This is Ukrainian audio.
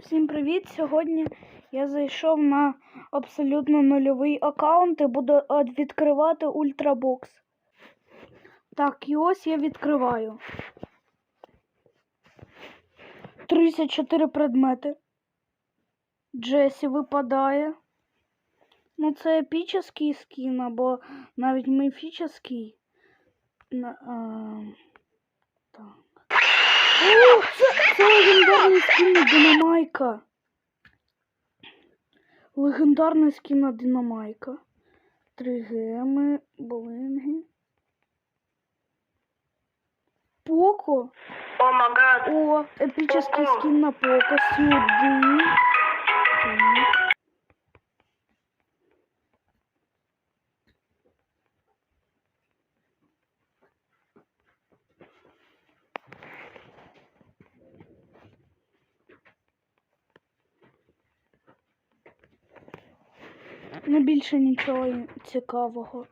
Всім привіт! Сьогодні я зайшов на абсолютно нульовий аккаунт і буду е, відкривати ультрабокс. Так, і ось я відкриваю. 34 предмети. Джесі випадає. Ну, це епічний скін, або навіть міфічний. Так. О, це, це легендарний скін Динамайка. Легендарна скіна Динамайка. Три геми, блинги. Поко. О май скин О, епічний скін на Поко. Сюди. Так. Ну, більше нічого цікавого.